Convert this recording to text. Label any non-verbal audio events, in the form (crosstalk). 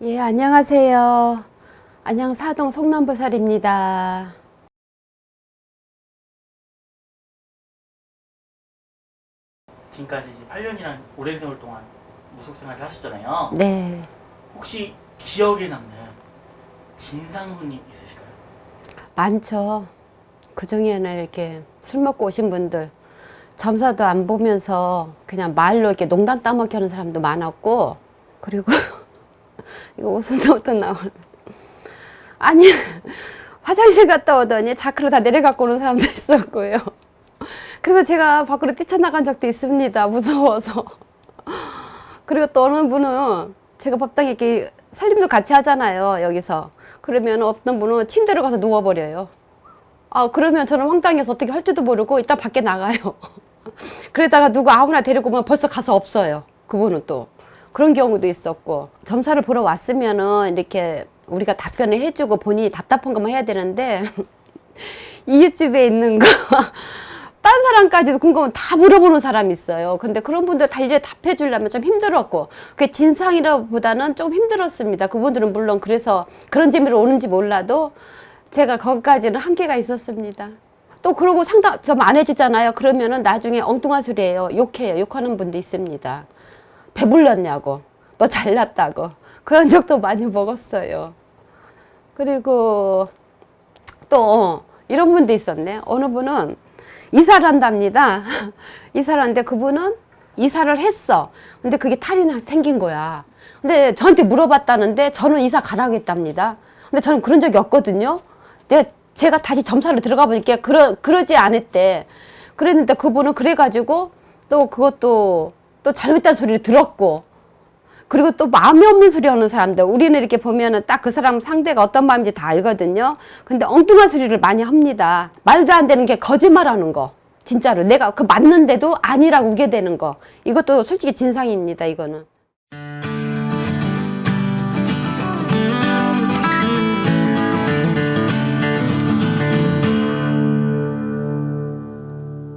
안녕하세요. 안녕 사동 송남보살입니다. 지금까지 이제 8년이란 오랜 세월 동안 무속 생활을 하셨잖아요. 네. 혹시 기억에 남는 진상훈님 있으실까요? 많죠. 그 중에는 이렇게 술 먹고 오신 분들 점사도 안 보면서 그냥 말로 이렇게 농담 따먹게 하는 사람도 많았고 그리고 (laughs) 이거 웃음부터 나오는 아니 화장실 갔다 오더니 자크로 다 내려갖고 오는 사람도 있었고요. 그래서 제가 밖으로 뛰쳐나간 적도 있습니다. 무서워서. 그리고 또 어느 분은 제가 법당에 이렇게 살림도 같이 하잖아요. 여기서. 그러면 어떤 분은 침대로 가서 누워버려요. 아, 그러면 저는 황당해서 어떻게 할 줄도 모르고 일단 밖에 나가요. (laughs) 그러다가 누구 아무나 데리고 오면 벌써 가서 없어요. 그분은 또. 그런 경우도 있었고. 점사를 보러 왔으면은 이렇게 우리가 답변을 해주고 본인이 답답한 것만 해야 되는데 (laughs) 이웃집에 있는 거. (laughs) 딴 사람까지도 궁금하면 다 물어보는 사람이 있어요. 근데 그런 분들 다 일일이 답해 주려면 좀 힘들었고, 그게 진상이라보다는 좀 힘들었습니다. 그분들은 물론 그래서 그런 재미로 오는지 몰라도 제가 거기까지는 한계가 있었습니다. 또 그러고 상담 좀 안 해주잖아요. 그러면은 나중에 엉뚱한 소리예요. 욕해요. 욕하는 분도 있습니다. 배불렀냐고, 너 잘났다고 그런 적도 많이 먹었어요. 그리고 또 이런 분도 있었네. 어느 분은 이사를 한답니다. (laughs) 이사를 하는데 그분은 이사를 했어. 근데 그게 탈이 나- 생긴 거야. 근데 저한테 물어봤다는데 저는 이사 가라고 했답니다. 근데 저는 그런 적이 없거든요. 근데 제가 다시 점사를 들어가 보니까 그러, 그러지 않았대. 그랬는데 그분은 그래가지고 또 그것도 또 잘못된 소리를 들었고 그리고 또 마음이 없는 소리 하는 사람들. 우리는 이렇게 보면은 딱 그 사람 상대가 어떤 마음인지 다 알거든요. 근데 엉뚱한 소리를 많이 합니다. 말도 안 되는 게 거짓말하는 거. 진짜로. 내가 그 맞는데도 아니라고 우게 되는 거. 이것도 솔직히 진상입니다 이거는